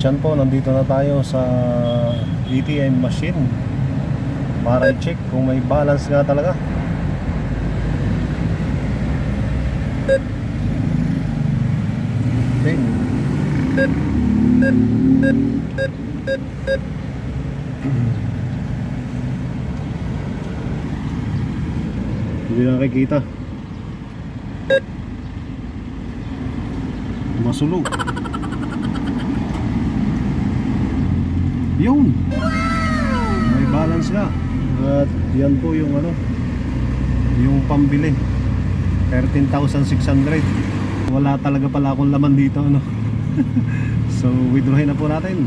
dyan po, nandito na tayo sa ATM machine para i-check kung may balance nga talaga. Okay. Hindi nakikita. Masulog. Yun. May balance na. At yan po yung ano, yung pambili. 13,600. Wala talaga pala akong laman dito ano. so withdrawin na po natin.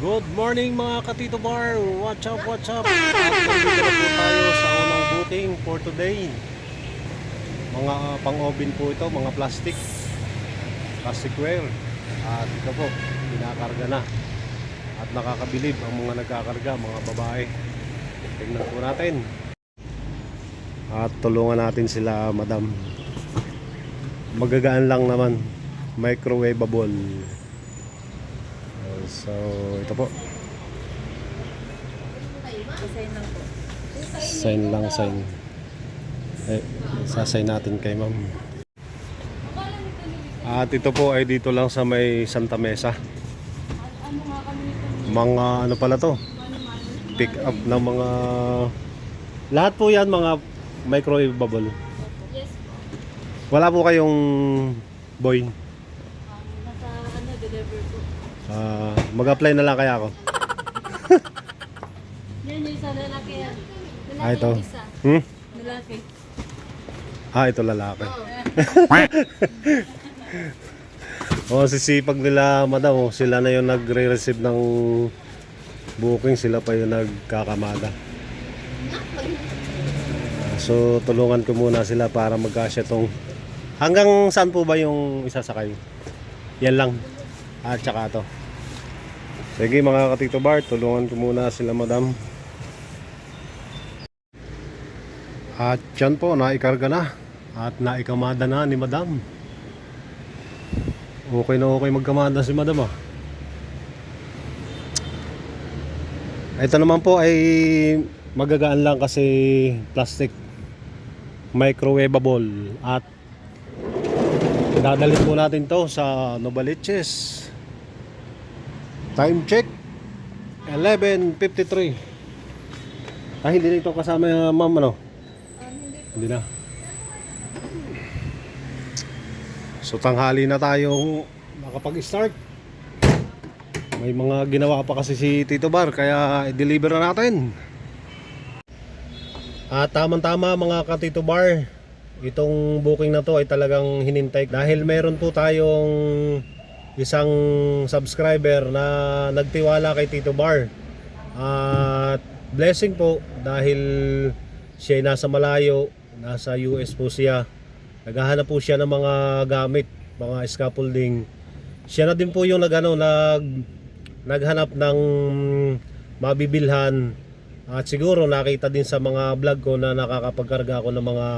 Good morning mga katito bar. Watch up, watch up. At nandito na po tayo sa booking for today. Mga pang-oven po ito, mga plastic. Plasticware. At ito po, pinakarga na. At nakakabilib ang mga nagkakarga, mga babae. Tingnan po natin. At tulungan natin sila, madam. Magagaan lang naman. Microwavable. So, ito po. Design lang po. Sign lang, sign. Eh, sasay natin kay ma'am. At ito po ay dito lang sa may Santa Mesa. Mga ano pala to? Pick up ng mga... Lahat po yan mga microwavable. Yes po. Wala po kayong boy. Nasa. Ah, mag-apply na lang kaya ako. Yan yung isa lalaki yan. Lalaki Ah, ito. isa. Hmm? Lalaki. Ah, ito lalaki. oh, sisipag nila, madam. Oh. Sila na yung nagre-receive ng booking. Sila pa yung nagkakamada. Ah, So, tulungan ko muna sila para magkasya tong... Hanggang saan po ba yung isasakay? Yan lang. At saka to. Sige mga katito bar, tulungan ko muna sila madam. At yan po, naikarga na. At naikamada na ni madam. Okay na okay magkamada si madam ah. Ito naman po ay magagaan lang kasi plastic microwavable at dadalhin po natin to sa Novaliches time check 11.53 ah hindi na ito kasama yung ma'am ano hindi na. So tanghali na tayo nakapag-start. May mga ginawa pa kasi si Tito Bar kaya i-deliver na natin. At tamang-tama mga ka-Tito Bar itong booking na to ay talagang hinintay. Dahil meron po tayong isang subscriber na nagtiwala kay Tito Bar. At blessing po dahil siya ay nasa malayo nasa US po siya. Naghahanap po siya ng mga gamit mga scaffolding. Siya na din po yung nagano nag naghanap ng mabibilhan. At siguro nakita din sa mga vlog ko na nakakapagkarga ako ng mga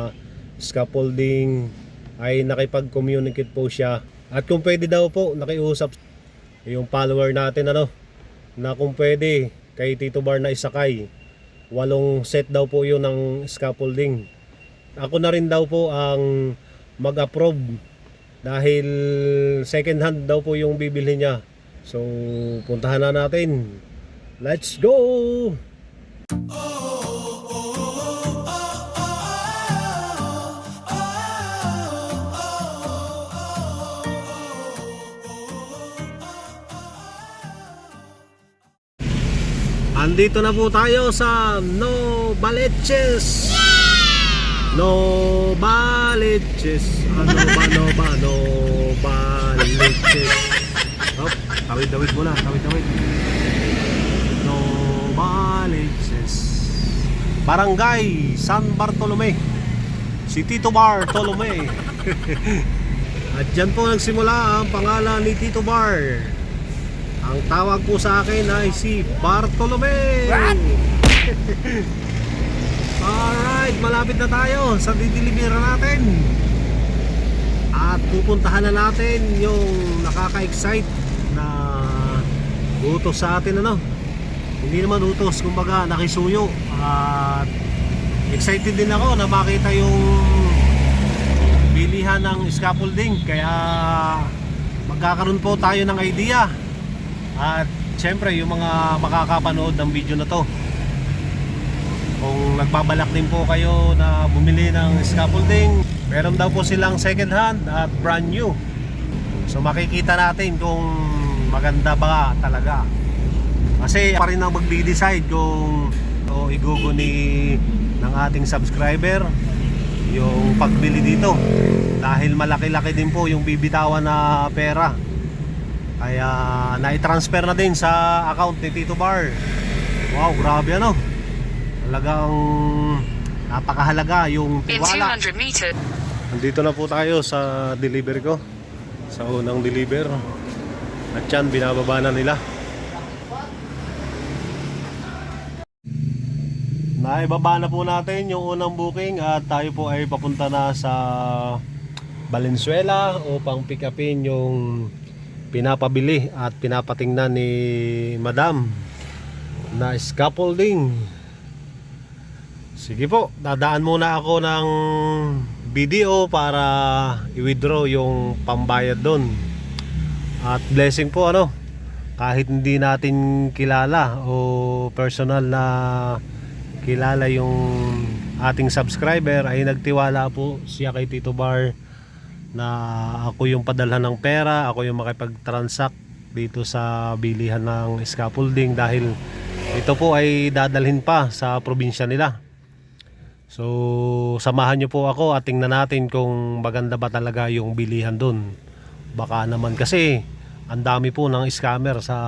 scaffolding. Ay nakipag-communicate po siya. At kung pwede daw po nakiusap yung follower natin ano? Na kung pwede kay Tito Bar na isakay. Walong set daw po yun ng scaffolding ako na rin daw po ang mag-approve dahil second hand daw po yung bibili niya. So puntahan na natin. Let's go! Andito na po tayo sa Novaliches. Novaliches. Ano ba, no ba, Novaliches. Hop, tawid-tawid muna, tawid-tawid. Novaliches. Barangay San Bartolome. Si Tito Bartolome. At dyan po nagsimula ang pangalan ni Tito Bar. Ang tawag po sa akin ay si Bartolome. Alright, malapit na tayo sa didelivery natin. At pupuntahan na natin yung nakaka-excite na utos sa atin ano. Hindi naman utos, kumbaga nakisuyo. At excited din ako na makita yung bilihan ng scaffolding. Kaya magkakaroon po tayo ng idea. At syempre yung mga makakapanood ng video na to kung nagbabalak din po kayo na bumili ng scaffolding, meron daw po silang second hand at brand new. So makikita natin kung maganda ba talaga. Kasi pa rin ang magdi-decide kung o igugo ni ng ating subscriber yung pagbili dito. Dahil malaki-laki din po yung bibitawan na pera. Kaya na-transfer na din sa account ni Tito Bar. Wow, grabe ano. Talagang napakahalaga yung In tiwala. 200 meters. Nandito na po tayo sa deliver ko. Sa unang deliver. At yan, binababa na nila. Naibaba na po natin yung unang booking at tayo po ay papunta na sa Valenzuela upang pick upin yung pinapabili at pinapatingnan ni Madam na scaffolding. Sige po, dadaan muna ako ng video para i-withdraw yung pambayad doon. At blessing po ano, kahit hindi natin kilala o personal na kilala yung ating subscriber ay nagtiwala po siya kay Tito Bar na ako yung padalhan ng pera, ako yung makipag-transact dito sa bilihan ng scaffolding dahil ito po ay dadalhin pa sa probinsya nila. So, samahan nyo po ako at tingnan natin kung maganda ba talaga yung bilihan doon. Baka naman kasi ang dami po ng scammer sa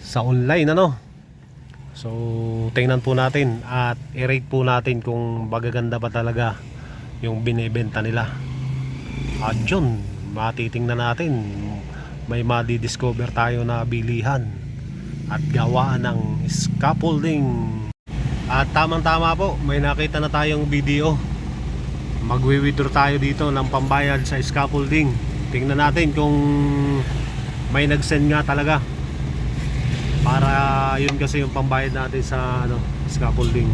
sa online ano. So, tingnan po natin at i-rate po natin kung magaganda ba talaga yung binebenta nila. At yun, matitingnan natin. May madi-discover tayo na bilihan at gawaan ng scaffolding. At tamang-tama po, may nakita na tayong video. Magwi-withdraw tayo dito ng pambayad sa scaffolding. Tingnan natin kung may nag-send nga talaga. Para yun kasi yung pambayad natin sa ano, scaffolding.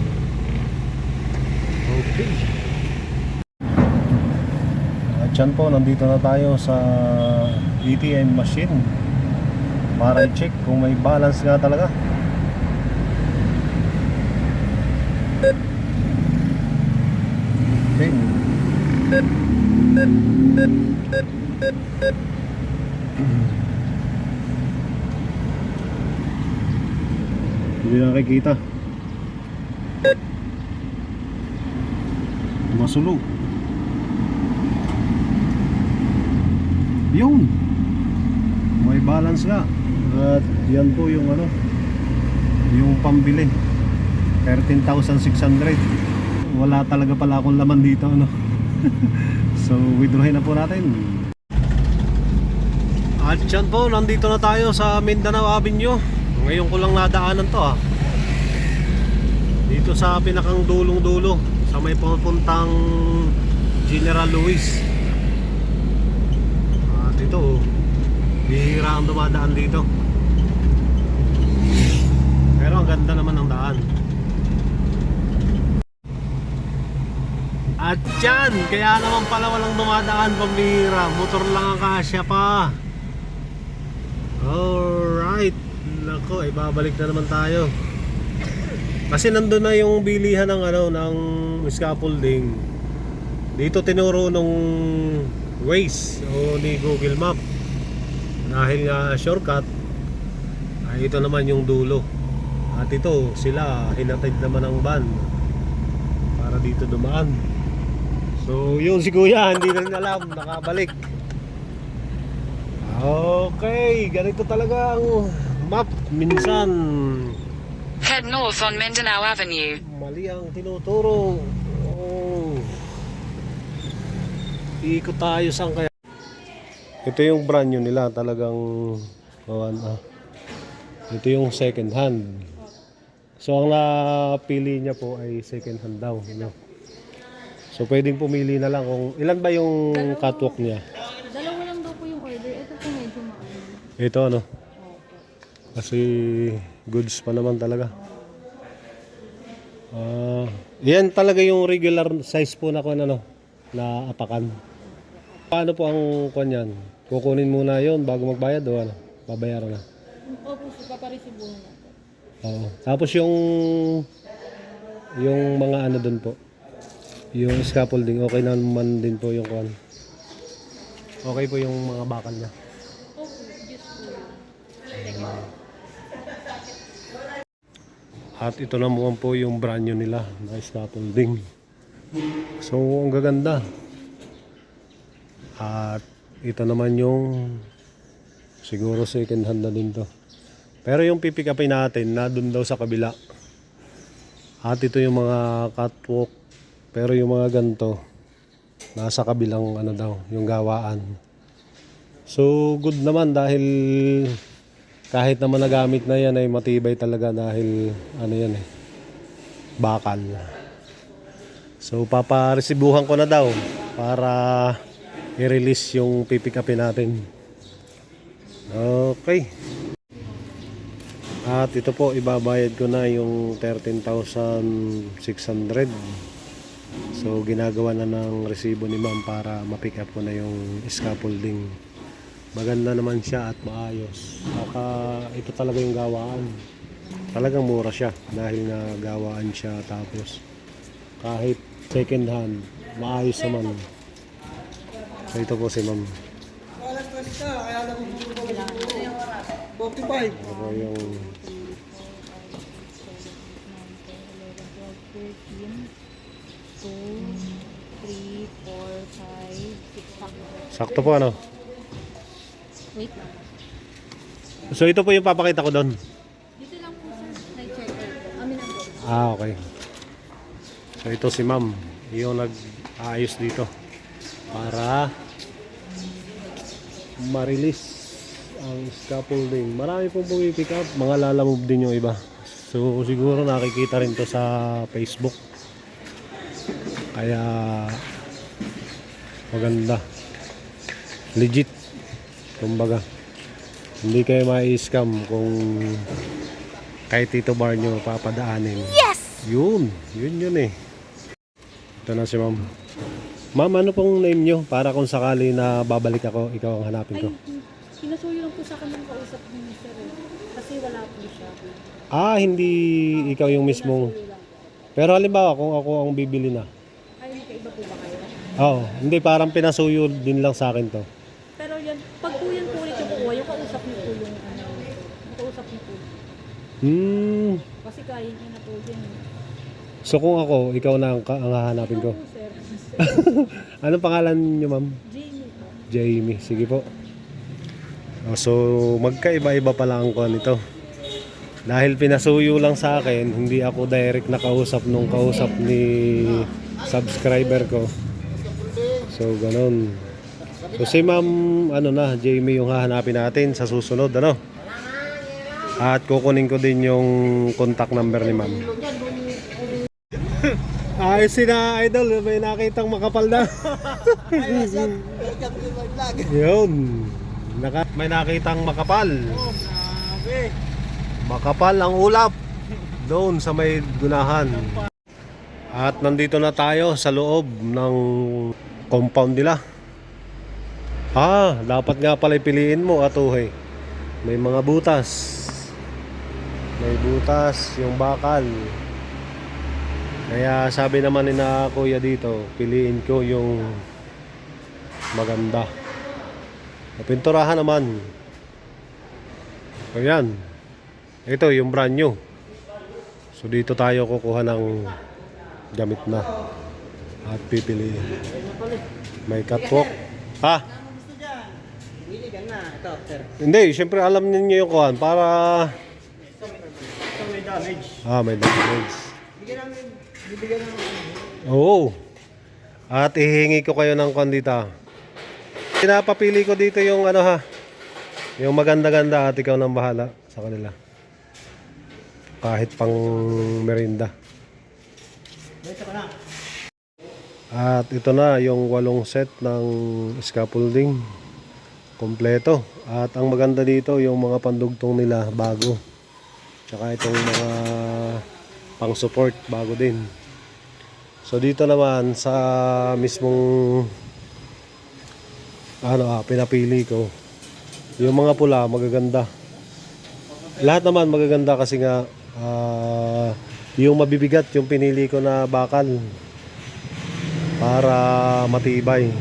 Okay. At yan po, nandito na tayo sa ATM machine para i-check kung may balance nga talaga. Okay. Hindi nakikita. Masulog. Yun. May balance nga. At yan po yung ano, yung pambili. 13,600 wala talaga pala akong laman dito ano. So withdrawin na po natin. At yan po nandito na tayo sa Mindanao Avenue. Ngayon ko lang nadaanan to ah. Dito sa pinakang dulong dulo sa may pupuntang General Luis. At ito oh, bihira ang dumadaan dito. Pero ang ganda naman ng daan At yan, kaya naman pala walang dumadaan pambira. Motor lang ang kasya pa. Alright. Nako, ay babalik na naman tayo. Kasi nandun na yung bilihan ng ano ng scaffolding. Dito tinuro nung Waze o ni Google Map. Dahil nga shortcut ay ito naman yung dulo. At ito sila hinatid naman ng van para dito dumaan. So yun si Kuya, hindi na rin alam, nakabalik. Okay, ganito talaga ang map. Minsan, Head north on Mindanao Avenue. mali ang tinuturo. Oh. Ikot tayo saan kaya. Ito yung brand new nila, talagang oh, ano. Ito yung second hand. So ang napili niya po ay second hand daw. No? So pwedeng pumili na lang kung ilan ba yung catwalk niya? Dalawa lang daw po yung order. Ito po medyo maano. Ito ano? Kasi goods pa naman talaga. Ah, yan talaga yung regular size po na kung ano, na apakan. Paano po ang kwan yan? Kukunin muna yon bago magbayad o ano? Babayaran na. Opo, so paparisibuhan na. Oo. Tapos yung yung mga ano doon po. Yung scaffolding, okay naman din po yung kwan. Okay po yung mga bakal niya. At ito naman po yung brand new nila na scaffolding. So, ang gaganda. At ito naman yung siguro second hand na din to. Pero yung pipick upin natin na dun daw sa kabila. At ito yung mga catwalk. Pero yung mga ganto nasa kabilang ano daw, yung gawaan. So, good naman dahil kahit naman nagamit na yan ay matibay talaga dahil ano yan eh bakal. So paparesibuhan ko na daw para i-release yung pipick natin. Okay. At ito po ibabayad ko na yung 13,600 so ginagawa na ng resibo ni ma'am para mapick up ko na yung scaffolding maganda naman siya at maayos. Saka ito talaga yung gawaan. Talagang mura siya dahil nga gawaan siya tapos kahit second hand, maayos naman. So ito po si ma'am. Alas na siya, kaya lang yung 45. Ito po yung 2, 3, 4, 5, 6, sakto po ano. Wait lang. So ito po yung papakita ko doon. Dito lang po sir. Night checker. Amin ang. Ah, okay. So ito si ma'am, yung nag-aayos dito para ma-release ang scaffolding. Marami pong pumipick up, mga lalamove din yung iba. So siguro nakikita rin to sa Facebook. Kaya maganda. Legit. Kumbaga. Hindi kayo mai-scam kung kahit Tito Bar nyo papadaanin. Yes! Yun. Yun yun eh. Ito na si ma'am. Ma'am, ano pong name nyo? Para kung sakali na babalik ako, ikaw ang hanapin ko. pinasuyo lang po sa kanyang kausap ni sir eh. Kasi wala po siya. Ah, hindi ikaw yung mismong... Pero halimbawa, kung ako ang bibili na. Oo, hindi parang pinasuyo din lang sa akin to. Pero yan, pag po yan po ulit yung kukuha, yung kausap niyo po yung ano, yung kausap niyo po. Hmm. Kasi kaya niya na po yan. So kung ako, ikaw na ang, ang hahanapin ko. Po, sir. Anong pangalan nyo, ma'am? Jamie po. Jamie. Sige po. Oh, So, magkaiba-iba pala ang kuha nito. Dahil pinasuyo lang sa akin, hindi ako direct nakausap nung kausap ni subscriber ko. So, ganun. So, si ma'am, ano na, Jamie yung hahanapin natin sa susunod, ano? At kukunin ko din yung contact number ni ma'am. Ayos si na idol, may nakitang makapal na. Yun. Naka, may nakitang makapal. Makapal ang ulap. Doon sa may dunahan. At nandito na tayo sa loob ng compound nila. Ah, dapat nga pala piliin mo atuhe. May mga butas. May butas, yung bakal. Kaya sabi naman ni na kuya dito, piliin ko yung maganda. Napinturahan naman. Ayan. Ito yung brand new. So dito tayo kukuha ng gamit na. At pipiliin. May catwalk. Ha? Ka na. Hindi, syempre alam niyo yung kuhan para... Ah, may damage. Bibigyan namin. Oo. At ihingi ko kayo ng kondita. Pinapapili ko dito yung ano ha. Yung maganda-ganda at ikaw nang bahala sa kanila. kahit pang merinda. At ito na yung walong set ng scaffolding kompleto. At ang maganda dito yung mga pandugtong nila bago. Tsaka itong mga pang support bago din. So dito naman sa mismong ano ah, pinapili ko yung mga pula magaganda. Lahat naman magaganda kasi nga ah, yung mabibigat yung pinili ko na bakal para matibay.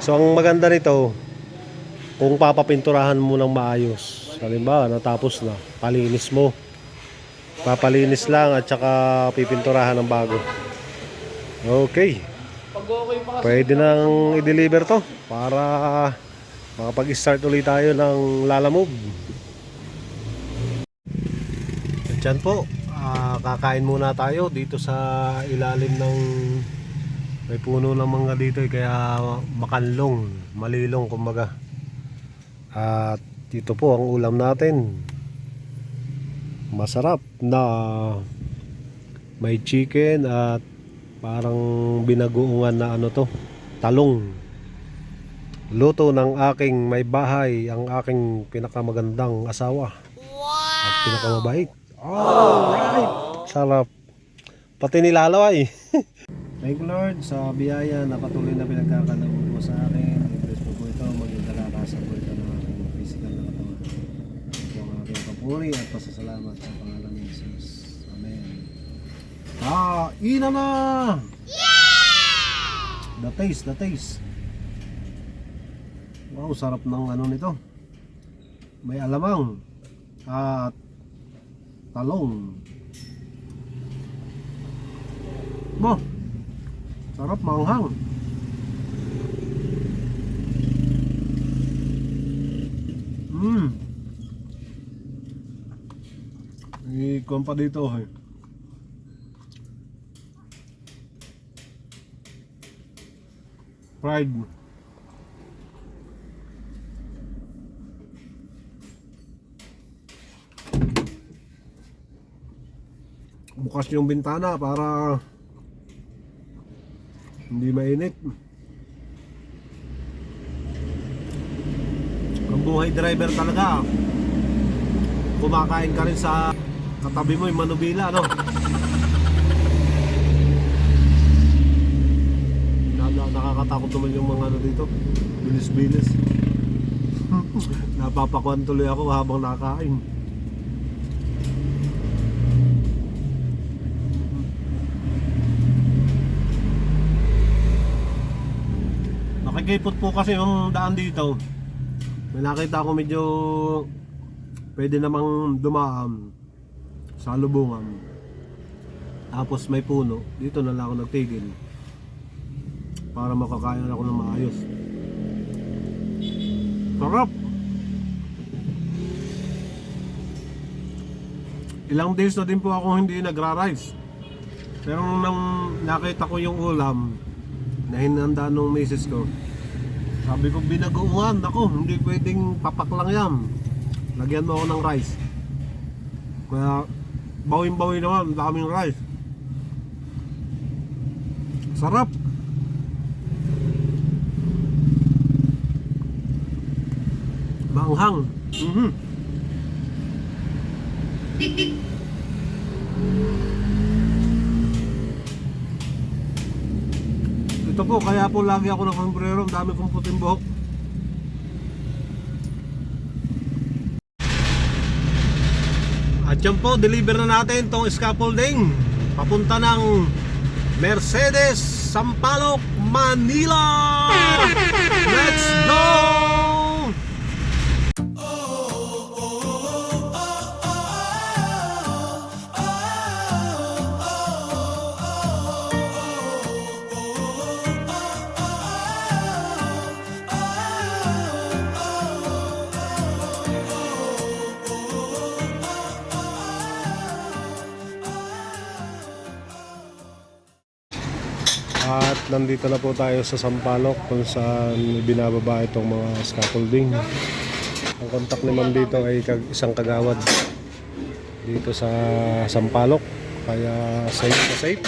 So ang maganda nito kung papapinturahan mo ng maayos. Halimbawa, natapos na, palinis mo. Papalinis lang at saka pipinturahan ng bago. Okay. Pwede nang i-deliver to para makapag-start ulit tayo ng Lalamove. At yan po, ah, kakain muna tayo dito sa ilalim ng may puno ng mga dito eh, kaya makanlong, malilong kumbaga. At ito po ang ulam natin. Masarap na may chicken at parang binagoongan na ano to, talong. Luto ng aking may bahay, ang aking pinakamagandang asawa. At pinakamabait. Alright! Sarap. Pati nilalaway. Thank Lord sa biyaya na patuloy na pinagkakaloob mo sa akin. I-bless mo po ito, maging kalakasan po ito ng aking physical na katawan. Ito ang aking papuri at pasasalamat sa pangalan ni Jesus. Amen. Ah, ina na! The taste, the taste. Wow, sarap ng ano nito. May alamang at talong. Mo. Sarap manghang. Mm. Ikon pa dito eh. Fried. Bukas yung bintana para hindi mainit. Ang buhay driver talaga. Kumakain ka rin sa katabi mo yung manubila, no? Naka- Nakakatakot naman yung mga ano dito. Bilis-bilis. Napapakuan tuloy ako habang nakakain. Nakikipot po kasi yung daan dito. May nakita ko medyo pwede namang dumaan sa lubungan. Tapos may puno. Dito na lang ako nagtigil. Para makakain ako ng maayos. Sarap! Ilang days na din po ako hindi nagra-rice. Pero nang nakita ko yung ulam na hinanda nung misis ko, sabi ko binagoongan ako, hindi pwedeng papak lang yan. Lagyan mo ako ng rice. Kaya bawin-bawi naman, daming rice. Sarap. Maanghang. Mhm. Ito po, kaya po lagi ako ng sombrero, ang dami kong puting buhok. At yan po, deliver na natin tong scaffolding. Papunta ng Mercedes Sampaloc, Manila! Let's go! Nandito na po tayo sa Sampaloc kung saan binababa itong mga scaffolding. Ang kontak ni ma'am dito ay isang kagawad. dito sa Sampaloc. Kaya safe na safe.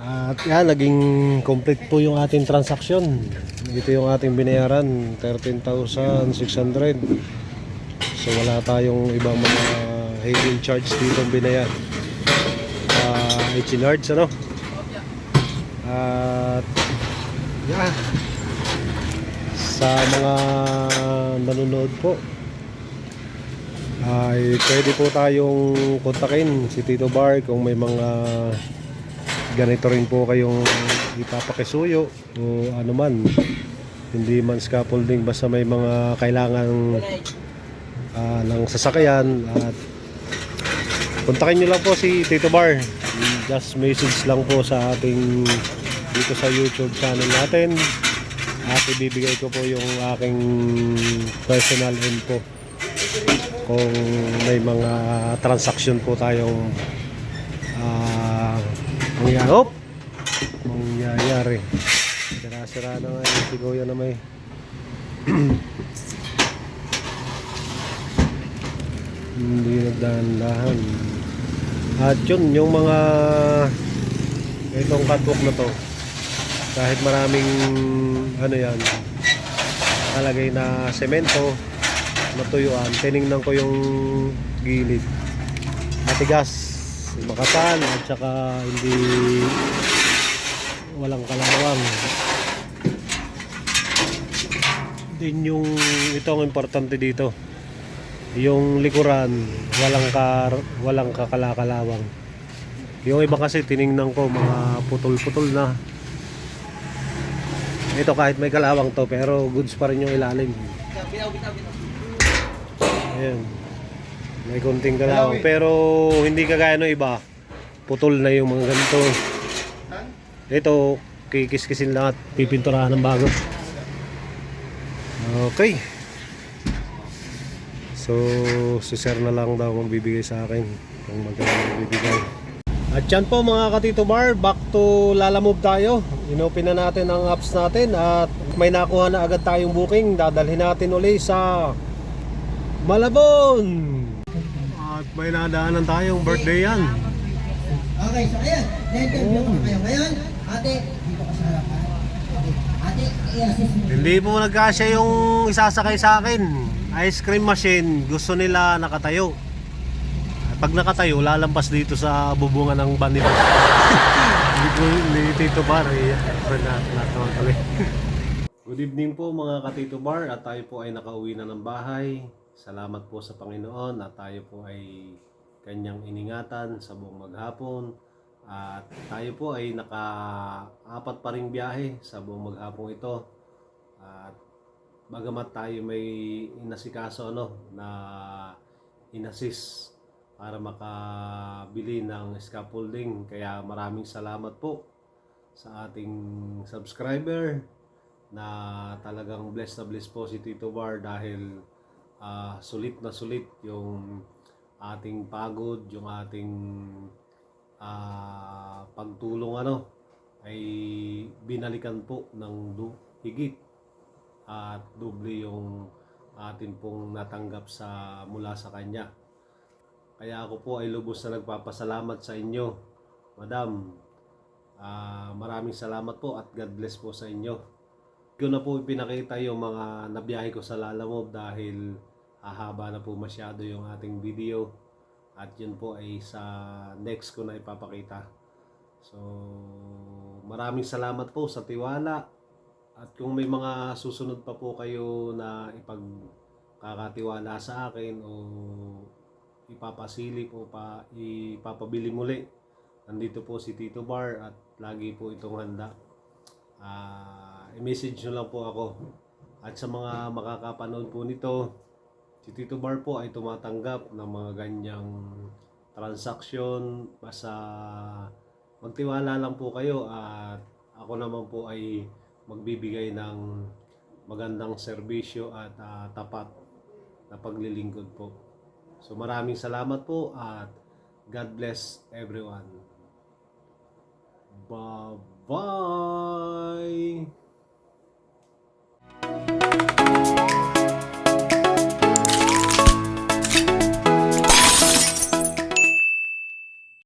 At yan naging complete po yung ating transaksyon. Ito yung ating binayaran 13,600 so wala tayong ibang mga hidden charge dito binayad uh, HC Large ano at yeah. Sa mga nanonood po ay pwede po tayong kontakin si Tito Bar kung may mga ganito rin po kayong ipapakisuyo o ano man. Hindi man scaffolding basta may mga kailangan ah, ng sasakyan at kontakin nyo lang po si Tito Bar. Just message lang po sa ating dito sa YouTube channel natin at ibibigay ko po yung aking personal info kung may mga transaction po tayong ah mangyayari. Oh! mangyayari. Sira-sira na nga yung sigoya na may hindi nagdahan-dahan. At yun, yung mga itong catwalk na to kahit maraming ano yan kalagay na semento natuyuan tiningnan ko yung gilid. Matigas makapal at saka hindi walang kalawang. Din yung ito ang importante dito. Yung likuran walang ka walang kakalakalawang yung iba kasi tiningnan ko mga putol-putol na ito kahit may kalawang to pero goods pa rin yung ilalim Ayan. May konting kalawang. Pero hindi kagaya ng iba. Putol na yung mga ganito. Ito, kikis-kisin lang at pipinturahan ng bago. Okay. So, si sir na lang daw magbibigay sa akin kung magkano magbibigay. At yan po mga katito bar, back to Lalamove tayo. Inopen na natin ang apps natin at may nakuha na agad tayong booking. Dadalhin natin uli sa Malabon! At may nadaanan tayong birthday yan. Okay, so ayan. Ko na kayo. Ngayon, ate, dito ka sa harapan. Ate, i-assist mo. Hindi po nagkasya yung isasakay sa akin. Ice cream machine, gusto nila nakatayo. Pag nakatayo, lalampas dito sa bubungan ng. Hindi po ni Tito Bar, eh. Friend natin natin kami. Good evening po mga katito bar at tayo po ay nakauwi na ng bahay. Salamat po sa Panginoon at tayo po ay kanyang iningatan sa buong maghapon. At tayo po ay naka-apat pa ring biyahe sa buong maghapon ito. At bagamat tayo may inasikaso ano, na inassist para makabili ng scaffolding. Kaya maraming salamat po sa ating subscriber na talagang blessed na blessed po si Tito Bar dahil ah, sulit na sulit yung ating pagod, yung ating ah, pagtulong ano ay binalikan po ng du- higit at doble yung atin pong natanggap sa mula sa kanya. Kaya ako po ay lubos na nagpapasalamat sa inyo, Madam. Ah, maraming salamat po at God bless po sa inyo. Ko na po pinakita yung mga nabiyahe ko sa Lalamove dahil hahaba na po masyado yung ating video at yun po ay sa next ko na ipapakita. So, maraming salamat po sa tiwala at kung may mga susunod pa po kayo na ipagkakatiwala sa akin o ipapasilip o pa, ipapabili muli, nandito po si Tito Bar at lagi po itong handa. Ah, i-message nyo lang po ako. At sa mga makakapanood po nito, si Tito Bar po ay tumatanggap ng mga ganyang transaksyon. Basta magtiwala lang po kayo at ako naman po ay magbibigay ng magandang serbisyo at ah, tapat na paglilingkod po. So maraming salamat po at God bless everyone. Bye-bye!